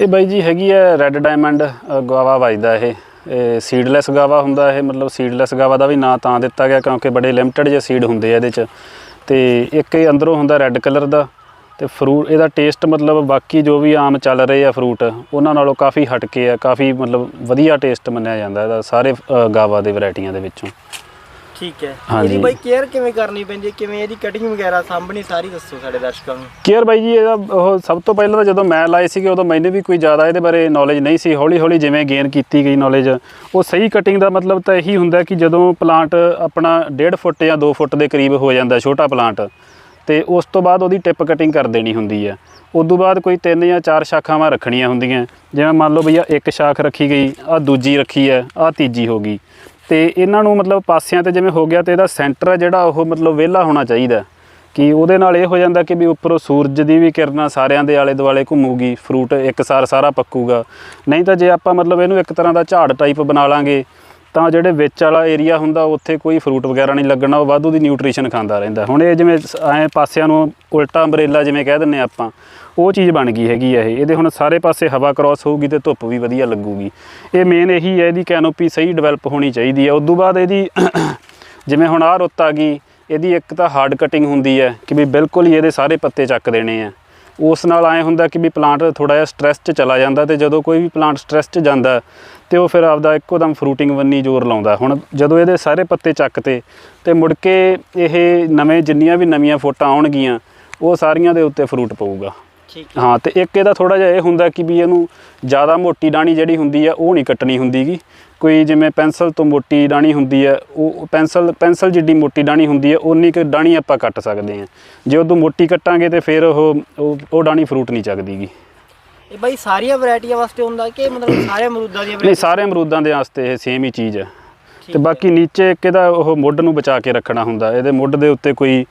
ਇਹ ਬਾਈ ਜੀ ਹੈਗੀ ਹੈ ਰੈੱਡ ਡਾਇਮੰਡ ਅ, ਵਜਦਾ ਇਹ। ਇਹ ਸੀਡਲੈਸ ਗਾਵਾ ਹੁੰਦਾ ਇਹ ਮਤਲਬ ਸੀਡਲੈਸ ਗਾਵਾ ਦਾ ਵੀ ਨਾਂ ਤਾਂ ਦਿੱਤਾ ਗਿਆ ਕਿਉਂਕਿ ਬੜੇ ਲਿਮਟਿਡ ਜਿਹੇ ਸੀਡ ਹੁੰਦੇ ਆ ਇਹਦੇ 'ਚ। ਤੇ ਇੱਕ ਇਹ ਅੰਦਰੋਂ ਹੁੰਦਾ ਰੈੱਡ ਕਲਰ ਦਾ ਤੇ ਫਰੂਟ ਇਹਦਾ ਟੇਸਟ ਮਤਲਬ ਬਾਕੀ ਜੋ ਵੀ ਆਮ ਚੱਲ ਰਹੇ ਆ ਫਰੂਟ ਉਹਨਾਂ ਨਾਲੋਂ ਕਾਫੀ ਹਟ ਕੇ ਆ ਕਾਫੀ ਮਤਲਬ ਵਧੀਆ ਟੇਸਟ ਮੰਨਿਆ ਜਾਂਦਾ ਇਹਦਾ ਸਾਰੇ ਗਾਵਾ ਦੇ ਵੈਰਾਈਟੀਆਂ ਦੇ ਵਿੱਚੋਂ। ਠੀਕ ਹੈ। ਇਹਦੀ ਬਾਈ ਕੇਅਰ ਕਿਵੇਂ ਕਰਨੀ ਪੈਂਦੀ ਹੈ? ਕਿਵੇਂ ਇਹਦੀ ਕਟਿੰਗ ਵਗੈਰਾ ਸਾਂਭਣੀ ਸਾਰੀ ਦੱਸੋ ਸਾਡੇ ਦਰਸ਼ਕਾਂ ਨੂੰ। ਕੇਅਰ ਬਾਈ ਜੀ ਇਹਦਾ ਉਹ ਸਭ ਤੋਂ ਪਹਿਲਾਂ ਤਾਂ ਜਦੋਂ ਮੈਂ ਲਾਏ ਸੀਗੇ ਉਦੋਂ ਮੈਨੂੰ ਵੀ ਕੋਈ ਜ਼ਿਆਦਾ ਇਹਦੇ ਬਾਰੇ ਨੌਲੇਜ ਨਹੀਂ ਸੀ। ਹੌਲੀ ਹੌਲੀ ਜਿਵੇਂ ਗੇਨ ਕੀਤੀ ਗਈ ਨੌਲੇਜ ਉਹ ਸਹੀ ਕਟਿੰਗ ਦਾ ਮਤਲਬ ਤਾਂ ਇਹੀ ਹੁੰਦਾ ਕਿ ਜਦੋਂ ਪਲਾਂਟ ਆਪਣਾ 1.5 ਫੁੱਟ ਜਾਂ 2 ਫੁੱਟ ਦੇ ਕਰੀਬ ਹੋ ਜਾਂਦਾ ਛੋਟਾ ਪਲਾਂਟ ਤੇ ਉਸ ਤੋਂ ਬਾਅਦ ਉਹਦੀ ਟਿਪ ਕਟਿੰਗ ਕਰ ਦੇਣੀ ਹੁੰਦੀ ਹੈ। ਉਸ ਤੋਂ ਬਾਅਦ ਕੋਈ ਤਿੰਨ ਜਾਂ ਚਾਰ ਸ਼ਾਖਾਵਾਂ ਰੱਖਣੀਆਂ ਹੁੰਦੀਆਂ। ਜਿਵੇਂ ਮੰਨ ਲਓ ਭਈਆ ਇੱਕ ਸ਼ਾਖ ਰੱਖੀ ਗਈ ਆ ਦੂਜੀ ਰੱਖੀ ਹੈ ਆ ਤੀਜੀ ਹੋ ਗਈ। ਤੇ ਇਹਨਾਂ ਨੂੰ ਮਤਲਬ ਪਾਸਿਆਂ ਤੇ ਜਿਵੇਂ ਹੋ ਗਿਆ ਤੇ ਇਹਦਾ ਸੈਂਟਰ ਹੈ ਜਿਹੜਾ ਉਹ ਮਤਲਬ ਵਿਹਲਾ ਹੋਣਾ ਚਾਹੀਦਾ ਕਿ ਉਹਦੇ ਨਾਲ ਇਹ ਹੋ ਜਾਂਦਾ ਕਿ ਵੀ ਉੱਪਰੋਂ ਸੂਰਜ ਦੀ ਵੀ ਕਿਰਨਾਂ ਸਾਰਿਆਂ ਦੇ ਆਲੇ ਦੁਆਲੇ ਘੁੰਮੂਗੀ ਫਰੂਟ ਇੱਕਸਾਰ ਸਾਰਾ ਪੱਕੂਗਾ। ਨਹੀਂ ਤਾਂ ਜੇ ਆਪਾਂ ਮਤਲਬ ਇਹਨੂੰ ਇੱਕ ਤਰ੍ਹਾਂ ਦਾ ਝਾੜ ਟਾਈਪ ਬਣਾ ਲਾਂਗੇ ਤਾਂ ਜਿਹੜੇ ਵਿੱਚ ਵਾਲਾ ਏਰੀਆ ਹੁੰਦਾ, ਉੱਥੇ ਕੋਈ ਫਰੂਟ ਵਗੈਰਾ ਨਹੀਂ ਲੱਗਣਾ, ਉਹ ਵਾਧੂ ਦੀ ਨਿਊਟ੍ਰੀਸ਼ਨ ਖਾਂਦਾ ਰਹਿੰਦਾ। ਹੁਣ ਇਹ ਜਿਵੇਂ ਐ ਪਾਸਿਆਂ ਨੂੰ ਉਲਟਾ ਅੰਬਰੇਲਾ ਜਿਵੇਂ ਕਹਿ ਦਿੰਨੇ ਆਪਾਂ, ਉਹ ਚੀਜ਼ ਬਣ ਗਈ ਹੈਗੀ ਆ ਇਹ। ਇਹਦੇ ਹੁਣ ਸਾਰੇ ਪਾਸੇ ਹਵਾ ਕ੍ਰਾਸ ਹੋਊਗੀ ਤੇ ਧੁੱਪ ਵੀ ਵਧੀਆ ਲੱਗੂਗੀ। ਇਹ ਮੇਨ ਇਹੀ ਹੈ, ਇਹਦੀ ਕੈਨੋਪੀ ਸਹੀ ਡਿਵੈਲਪ ਹੋਣੀ ਚਾਹੀਦੀ ਹੈ। ਉਸ ਤੋਂ ਬਾਅਦ ਇਹਦੀ ਜਿਵੇਂ ਹੁਣ ਆਹ ਰੁੱਤ ਆ ਗਈ, ਇਹਦੀ ਇੱਕ ਤਾਂ ਹਾਰਡ ਕਟਿੰਗ ਹੁੰਦੀ ਹੈ ਕਿ ਵੀ ਬਿਲਕੁਲ ਹੀ ਇਹਦੇ ਸਾਰੇ ਪੱਤੇ ਚੱਕ ਦੇਣੇ ਆ। ਉਸ ਨਾਲ ਐ ਹੁੰਦਾ ਕਿ ਵੀ ਪਲਾਂਟ ਥੋੜਾ ਜਿਹਾ ਸਟ੍ਰੈਸ 'ਚ ਚਲਾ ਜਾਂਦਾ ਤੇ ਜਦੋਂ ਕੋਈ ਵੀ ਪਲਾਂਟ ਸਟ੍ਰੈਸ 'ਚ ਜਾਂਦਾ ਤੇ ਉਹ ਫਿਰ ਆਪਦਾ ਇੱਕੋ ਦਮ ਫਰੂਟਿੰਗ ਵੰਨੀ ਜ਼ੋਰ ਲਾਉਂਦਾ। ਹੁਣ ਜਦੋਂ ਇਹਦੇ ਸਾਰੇ ਪੱਤੇ ਚੱਕਤੇ ਤੇ ਮੁੜ ਕੇ ਇਹ ਨਵੇਂ ਜਿੰਨੀਆਂ ਵੀ ਨਵੀਆਂ ਫੋਟਾਂ ਆਉਣਗੀਆਂ ਉਹ ਸਾਰੀਆਂ ਦੇ ਉੱਤੇ ਫਰੂਟ ਪਊਗਾ। ਠੀਕ ਹੈ। ਹਾਂ ਤੇ ਇੱਕ ਇਹਦਾ ਥੋੜਾ ਜਿਹਾ ਇਹ ਹੁੰਦਾ ਕਿ ਵੀ ਇਹਨੂੰ ਜ਼ਿਆਦਾ ਮੋਟੀ ਡਾਣੀ ਜਿਹੜੀ ਹੁੰਦੀ ਆ ਉਹ ਨਹੀਂ ਕੱਟਣੀ ਹੁੰਦੀਗੀ। ਕੋਈ ਜਿਵੇਂ ਪੈਨਸਲ ਤੋਂ ਮੋਟੀ ਡਾਣੀ ਹੁੰਦੀ ਹੈ ਉਹ ਪੈਨਸਲ ਪੈਨਸਲ ਜਿੱਡੀ ਮੋਟੀ ਡਾਣੀ ਹੁੰਦੀ ਹੈ ਉਨੀ ਕੁ ਡਾਣੀ ਆਪਾਂ ਕੱਟ ਸਕਦੇ ਹਾਂ। ਜੇ ਉਦੋਂ ਮੋਟੀ ਕੱਟਾਂਗੇ ਤੇ ਫਿਰ ਉਹ ਉਹ- ਡਾਣੀ ਫਰੂਟ ਨਹੀਂ ਚੱਕਦੀਗੀ। ਇਹ ਬਾਈ ਸਾਰੀਆਂ ਵੈਰਾਈਟੀਆਂ ਵਾਸਤੇ ਹੁੰਦਾ ਕਿ ਮਤਲਬ ਸਾਰੇ ਅਮਰੂਦਾਂ ਦੀਆਂ ਨਹੀਂ ਸਾਰੇ ਅਮਰੂਦਾਂ ਦੇ ਵਾਸਤੇ ਇਹ ਸੇਮ ਹੀ ਚੀਜ਼ ਹੈ। ਤੇ ਬਾਕੀ ਨੀਚੇ ਇੱਕ ਇਹਦਾ ਉਹ ਮੁੱਢ ਨੂੰ ਬਚਾ ਕੇ ਰੱਖਣਾ ਹੁੰਦਾ। ਇਹਦੇ ਮੁੱਢ ਦੇ ਉੱਤੇ ਕੋਈ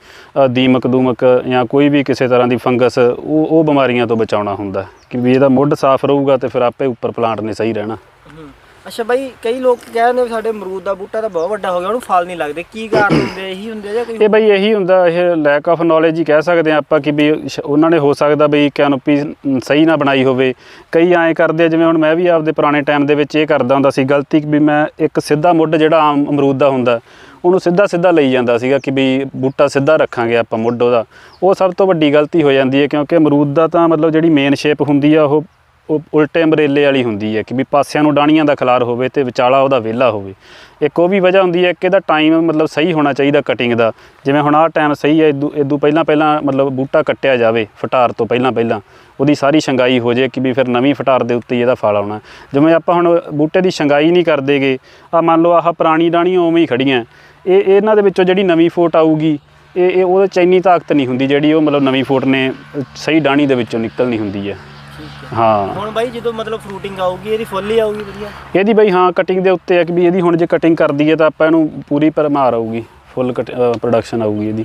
ਦੀਮਕ ਦੂਮਕ ਜਾਂ ਕੋਈ ਵੀ ਕਿਸੇ ਤਰ੍ਹਾਂ ਦੀ ਫੰਗਸ ਉਹ ਉਹ ਬਿਮਾਰੀਆਂ ਤੋਂ ਬਚਾਉਣਾ ਹੁੰਦਾ। ਕਿ ਵੀ ਇਹਦਾ ਮੁੱਢ ਸਾਫ਼ ਰਹੂਗਾ ਤੇ ਫਿਰ ਆਪੇ ਉੱਪਰ ਪਲਾਂਟ ਨੇ ਸਹੀ ਰਹਿਣਾ। ਅੱਛਾ ਬਾਈ, ਕਈ ਲੋਕ ਕਹਿੰਦੇ ਵੀ ਸਾਡੇ ਅਮਰੂਦ ਦਾ ਬੂਟਾ ਤਾਂ ਬਹੁਤ ਵੱਡਾ ਹੋ ਗਿਆ, ਉਹਨੂੰ ਫਲ ਨਹੀਂ ਲੱਗਦੇ। ਕੀ ਕਾਰਨ ਹੁੰਦੇ? ਇਹੀ ਹੁੰਦੇ ਜਾਂ ਕੋਈ ਇਹ ਬਈ ਇਹੀ ਹੁੰਦਾ, ਇਹ ਲੈਕ ਆਫ ਨੌਲੇਜ ਹੀ ਕਹਿ ਸਕਦੇ ਆ ਆਪਾਂ ਕਿ ਵੀ ਸ਼- ਉਹਨਾਂ ਨੇ ਹੋ ਸਕਦਾ ਬਈ ਕੈਨੋਪੀ ਸਹੀ ਨਾ ਬਣਾਈ ਹੋਵੇ। ਕਈ ਐਂ ਕਰਦੇ ਆ, ਜਿਵੇਂ ਹੁਣ ਮੈਂ ਵੀ ਆਪਦੇ ਪੁਰਾਣੇ ਟਾਈਮ ਦੇ ਵਿੱਚ ਇਹ ਕਰਦਾ ਹੁੰਦਾ ਸੀ, ਗਲਤੀ ਵੀ ਮੈਂ ਇੱਕ ਸਿੱਧਾ ਮੁੱਢ ਜਿਹੜਾ ਆਮ ਅਮਰੂਦ ਦਾ ਹੁੰਦਾ, ਉਹਨੂੰ ਸਿੱਧਾ ਸਿੱਧਾ ਲਈ ਜਾਂਦਾ ਸੀਗਾ ਕਿ ਵੀ ਬੂਟਾ ਸਿੱਧਾ ਰੱਖਾਂਗੇ ਆਪਾਂ ਮੁੱਢ ਉਹਦਾ। ਉਹ ਸਭ ਤੋਂ ਵੱਡੀ ਗਲਤੀ ਹੋ ਜਾਂਦੀ ਹੈ ਕਿਉਂਕਿ ਅਮਰੂਦ ਦਾ ਤਾਂ ਮਤਲਬ ਜਿਹੜੀ ਮੇਨ ਸ਼ੇਪ ਹੁੰਦੀ ਆ, ਉਹ ਉਲਟੇ ਅੰਬਰੇਲੇ ਵਾਲੀ ਹੁੰਦੀ ਹੈ ਕਿ ਵੀ ਪਾਸਿਆਂ ਨੂੰ ਡਾਣੀਆਂ ਦਾ ਖਲਾਰ ਹੋਵੇ ਤੇ ਵਿਚਾਲਾ ਉਹਦਾ ਵਿਹਲਾ ਹੋਵੇ। ਇੱਕ ਉਹ ਵੀ ਵਜ੍ਹਾ ਹੁੰਦੀ ਹੈ ਕਿ ਇਹਦਾ ਟਾਈਮ ਮਤਲਬ ਸਹੀ ਹੋਣਾ ਚਾਹੀਦਾ ਕਟਿੰਗ ਦਾ। ਜਿਵੇਂ ਹੁਣ ਆਹ ਟਾਈਮ ਸਹੀ ਹੈ, ਇਦੋਂ ਇਦੋਂ ਪਹਿਲਾਂ ਪਹਿਲਾਂ ਮਤਲਬ ਬੂਟਾ ਕੱਟਿਆ ਜਾਵੇ ਫਟਾਰ ਤੋਂ ਪਹਿਲਾਂ ਪਹਿਲਾਂ, ਉਹਦੀ ਸਾਰੀ ਸ਼ੰਗਾਈ ਹੋ ਜੇ ਕਿ ਵੀ ਫਿਰ ਨਵੀਂ ਫਟਾਰ ਦੇ ਉੱਤੇ ਹੀ ਇਹਦਾ ਫਲ ਆਉਣਾ ਜਿਵੇਂ ਆਪਾਂ ਹੁਣ ਬੂਟੇ ਦੀ ਸ਼ੰਗਾਈ ਨਹੀਂ ਕਰਦੇਗੇ ਆ ਮੰਨ ਲਓ ਆਹ ਪੁਰਾਣੀ ਡਾਣੀਆਂ ਉਵੇਂ ਹੀ ਖੜੀਆਂ ਇਹ ਇਹਨਾਂ ਦੇ ਵਿੱਚੋਂ ਜਿਹੜੀ ਨਵੀਂ ਫੋਟ ਆਊਗੀ, ਇਹ ਇਹ ਉਹਦੇ ਚ ਇੰਨੀ ਤਾਕਤ ਨਹੀਂ ਹੁੰਦੀ ਜਿਹੜੀ ਉਹ ਮਤਲਬ ਨਵੀਂ ਫੋਟ ਨੇ ਸਹੀ ਡਾਣੀ ਦੇ ਵਿੱਚੋਂ ਨਿਕਲਣੀ ਹੁੰਦੀ ਹੈ। ਠੀਕ ਹੈ। ਹਾਂ। ਹੁਣ ਬਾਈ ਜਦੋਂ ਮਤਲਬ ਫਰੂਟਿੰਗ ਆਊਗੀ ਇਹਦੀ ਫੁੱਲ ਹੀ ਆਊਗੀ ਵਧੀਆ? ਇਹਦੀ ਬਈ ਹਾਂ ਕਟਿੰਗ ਦੇ ਉੱਤੇ ਹੈ ਕਿ ਵੀ ਇਹਦੀ ਹੁਣ ਜੇ ਕਟਿੰਗ ਕਰਦੀ ਹੈ ਤਾਂ ਆਪਾਂ ਇਹਨੂੰ ਪੂਰੀ ਪਰਮਾਰ ਆਊਗੀ। ਫੁੱਲ ਪ੍ਰੋਡਕਸ਼ਨ ਆਊਗੀ ਇਹਦੀ।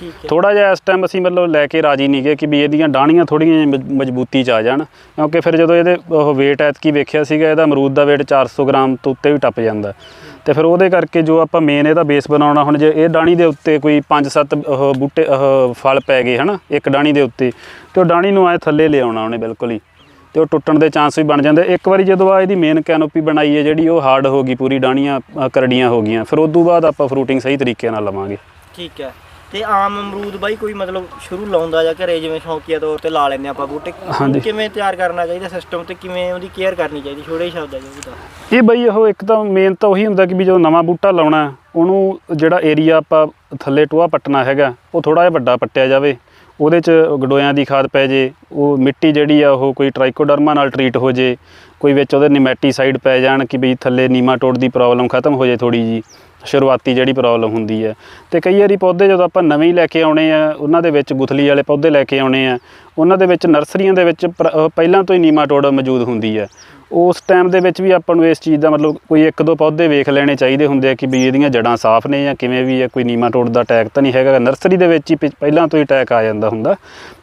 ਠੀਕ ਹੈ। ਥੋੜਾ ਜਿਹਾ ਇਸ ਟਾਈਮ ਅਸੀਂ ਮਤਲਬ ਲੈ ਕੇ ਰਾਜੀ ਨਹੀਂ ਗਏ ਕਿ ਵੀ ਇਹਦੀਆਂ ਡਾਣੀਆਂ ਥੋੜੀਆਂ ਮਜ਼ਬੂਤੀ ਚ ਆ ਜਾਣ। ਕਿਉਂਕਿ ਫਿਰ ਜਦੋਂ ਇਹਦੇ ਉਹ weight ਐਤਕੀ ਵੇਖਿਆ ਸੀਗਾ ਇਹਦਾ ਅਮਰੂਦ ਦਾ weight 400 ਗ੍ਰਾਮ ਤੋਂ ਉੱਤੇ ਵੀ ਟੱਪ ਜਾਂਦਾ। ਤੇ ਫਿਰ ਉਹਦੇ ਕਰਕੇ ਜੋ ਆਪਾਂ ਮੇਨ ਇਹਦਾ ਬੇਸ ਬਣਾਉਣਾ, ਹੁਣ ਜੇ ਇਹ ਡਾਣੀ ਦੇ ਉੱਤੇ ਕੋਈ 5-7 ਬੂਟੇ ਫਲ ਪੈ ਗਏ ਹਨਾ, ਇੱਕ ਡਾਣੀ ਦੇ ਉੱਤੇ, ਤੇ ਉਹ ਡਾਣੀ ਨੂੰ ਐ ਥੱਲੇ ਲਿਆਉਣਾ ਉਹਨੇ ਬਿਲਕੁਲ ਹੀ, ਤੇ ਉਹ ਟੁੱਟਣ ਦੇ ਚਾਂਸ ਵੀ ਬਣ ਜਾਂਦੇ। ਇੱਕ ਵਾਰੀ ਜਦੋਂ ਆ ਇਹਦੀ ਮੇਨ ਕੈਨੋਪੀ ਬਣਾਈ ਹੈ ਜਿਹੜੀ, ਉਹ ਹਾਰਡ ਹੋ ਗਈ ਪੂਰੀ ਡਾਣੀਆਂ ਕਰੜੀਆਂ ਹੋ ਗਈਆਂ, ਫਿਰ ਉਸ ਤੋਂ ਬਾਅਦ ਆਪਾਂ ਫਰੂਟਿੰਗ ਸਹੀ ਤਰੀਕੇ ਨਾਲ ਲਵਾਂਗੇ। ਠੀਕ ਹੈ। ਤੇ ਆਮ ਅਮਰੂਦ ਬਾਈ ਕੋਈ ਮਤਲਬ ਸ਼ੁਰੂ ਲਾਉਂਦਾ ਜਾਂ ਘਰੇ ਜਿਵੇਂ ਸ਼ੌਕੀਆ ਤੌਰ ਤੇ ਲਾ ਲੈਂਦੇ ਆਪਾਂ ਬੂਟੇ ਕਿਵੇਂ ਤਿਆਰ ਕਰਨਾ ਚਾਹੀਦਾ ਸਿਸਟਮ ਤੇ ਕਿਵੇਂ ਉਹਦੀ ਕੇਅਰ ਕਰਨੀ ਚਾਹੀਦੀ ਛੋੜੇ ਸ਼ਬਦਾਂ ਵਿੱਚ ਉਹਦਾ ਇਹ ਬਈ ਉਹ ਇੱਕ ਤਾਂ ਮੇਨ ਤਾਂ ਉਹੀ ਹੁੰਦਾ ਕਿ ਵੀ ਜਦੋਂ ਨਵਾਂ ਬੂਟਾ ਲਾਉਣਾ ਹੈ, ਉਹਨੂੰ ਜਿਹੜਾ ਏਰੀਆ ਆਪਾਂ ਥੱਲੇ ਟੋਆ ਪੱਟਣਾ ਹੈਗਾ ਉਹ ਥੋੜਾ ਜਿਹਾ ਵੱਡਾ ਪੱਟਿਆ ਜਾਵੇ। ਉਹਦੇ 'ਚ ਗਡੋਇਆਂ ਦੀ ਖਾਦ ਪੈ ਜੇ ਉਹ ਮਿੱਟੀ ਜਿਹੜੀ ਆ ਉਹ ਕੋਈ ਟ੍ਰਾਈਕੋਡਰਮਾ ਨਾਲ ਟਰੀਟ ਹੋ ਜੇ ਕੋਈ ਵਿੱਚ ਉਹਦੇ ਨਿਮੈਟੀਸਾਈਡ ਪੈ ਜਾਣ ਕਿ ਵੀ ਥੱਲੇ ਨੀਮਾਟੋਡ ਦੀ ਪ੍ਰੋਬਲਮ ਖਤਮ ਹੋ ਜੇ ਥੋੜੀ ਜੀ ਸ਼ੁਰੂਆਤੀ ਜਿਹੜੀ ਪ੍ਰੋਬਲਮ ਹੁੰਦੀ ਹੈ। ਤੇ ਕਈ ਵਾਰੀ ਪੌਦੇ ਜਦੋਂ ਆਪਾਂ ਨਵੇਂ ਹੀ ਲੈ ਕੇ ਆਉਣੇ ਆ, ਉਹਨਾਂ ਦੇ ਵਿੱਚ ਗੁਥਲੀ ਵਾਲੇ ਪੌਦੇ ਲੈ ਕੇ ਆਉਣੇ ਆ, ਉਹਨਾਂ ਦੇ ਵਿੱਚ ਨਰਸਰੀਆਂ ਦੇ ਵਿੱਚ ਪਹਿਲਾਂ ਤੋਂ ਹੀ ਨੀਮਾਟੋਡ ਮੌਜੂਦ ਹੁੰਦੀ ਹੈ। ਉਸ ਟਾਈਮ ਦੇ ਵਿੱਚ ਵੀ ਆਪਾਂ ਨੂੰ ਇਸ ਚੀਜ਼ ਦਾ ਮਤਲਬ ਕੋਈ ਇੱਕ ਦੋ ਪੌਦੇ ਵੇਖ ਲੈਣੇ ਚਾਹੀਦੇ ਹੁੰਦੇ ਆ ਕਿ ਵੀ ਇਹਦੀਆਂ ਜੜਾਂ ਸਾਫ਼ ਨੇ ਜਾਂ ਕਿਵੇਂ ਵੀ ਹੈ, ਕੋਈ ਨੀਮਾਟੋਡ ਦਾ ਅਟੈਕ ਤਾਂ ਨਹੀਂ ਹੈਗਾ। ਨਰਸਰੀ ਦੇ ਵਿੱਚ ਹੀ ਪਹਿਲਾਂ ਤੋਂ ਹੀ ਅਟੈਕ ਆ ਜਾਂਦਾ ਹੁੰਦਾ।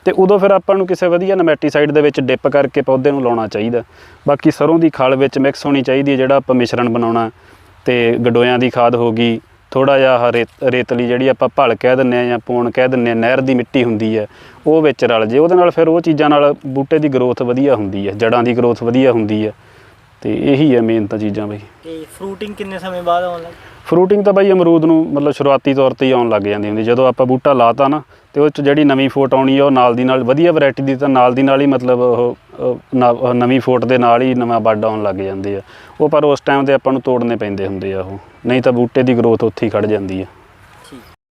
ਤੇ ਉਦੋਂ ਫਿਰ ਆਪਾਂ ਨੂੰ ਕਿਸੇ ਵਧੀਆ ਨਮੈਟੀਸਾਈਡ ਦੇ ਵਿੱਚ ਡਿਪ ਕਰਕੇ ਪੌਦੇ ਨੂੰ ਲਾਉਣਾ ਚਾਹੀਦਾ। ਬਾਕੀ ਸਰੋਂ ਦੀ ਖਲ ਵਿੱਚ ਮਿਕਸ ਹੋਣੀ ਚਾਹੀਦੀ ਹੈ, ਜਿਹੜਾ ਆਪਾਂ ਮਿਸ਼ਰਣ ਬਣਾਉਣਾ। ਤੇ ਗਡੋਇਆਂ ਦੀ ਖਾਦ ਹੋ ਗਈ ਥੋੜਾ ਜਿਹਾ ਰੇਤਲੀ ਜਿਹੜੀ ਆਪਾਂ ਭਲ ਕਹਿ ਦਿੰਨੇ ਆ ਜਾਂ ਪੂਣ ਕਹਿ ਦਿੰਨੇ ਆ ਨਹਿਰ ਦੀ ਮਿੱਟੀ ਹੁੰਦੀ ਹੈ ਉਹ ਵਿੱਚ ਰਲ ਜੇ ਉਹਦੇ ਨਾਲ ਫਿਰ ਉਹ ਚੀਜ਼ਾਂ ਨਾਲ ਬੂਟੇ ਦੀ ਗਰੋਥ ਵਧੀਆ ਹੁੰਦੀ ਹੈ ਜੜਾਂ ਦੀ ਗਰੋਥ ਵਧੀਆ ਹੁੰਦੀ ਹੈ ਤੇ ਇਹੀ ਹੈ ਮੇਨ ਤਾਂ ਚੀਜ਼ਾਂ ਬਈ। ਤੇ ਫਰੂਟਿੰਗ ਕਿੰਨੇ ਸਮੇਂ ਬਾਅਦ ਆਉਣ ਲੱਗ ਫਰੂਟਿੰਗ ਤਾਂ ਬਾਈ ਅਮਰੂਦ ਨੂੰ ਮਤਲਬ ਸ਼ੁਰੂਆਤੀ ਤੌਰ ਤੇ ਹੀ ਆਉਣ ਲੱਗ ਜਾਂਦੀ ਹੁੰਦੀ ਜਦੋਂ ਆਪਾਂ ਬੂਟਾ ਲਾਤਾ ਨਾ ਤੇ ਉਹ ਚ ਜਿਹੜੀ ਨਵੀਂ ਫੋਟ ਆਉਣੀ ਆ ਉਹ ਨਾਲ ਦੀ ਨਾਲ ਵਧੀਆ ਵੈਰਾਈਟੀ ਦੀ ਤਾਂ ਨਾਲ ਦੀ ਨਾਲ ਹੀ ਮਤਲਬ ਉਹ ਨ ਨਵੀਂ ਫੋਟ ਦੇ ਨਾਲ ਹੀ ਨਵਾਂ ਬੱਡ ਆਉਣ ਲੱਗ ਜਾਂਦੇ ਆ। ਉਹ ਪਰ ਉਸ ਟਾਈਮ ਤੇ ਆਪਾਂ ਨੂੰ ਤੋੜਨੇ ਪੈਂਦੇ ਹੁੰਦੇ ਆ ਉਹ। ਨਹੀਂ ਤਾਂ ਬੂਟੇ ਦੀ ਗਰੋਥ ਉੱਥੇ ਹੀ ਖੜ ਜਾਂਦੀ ਆ।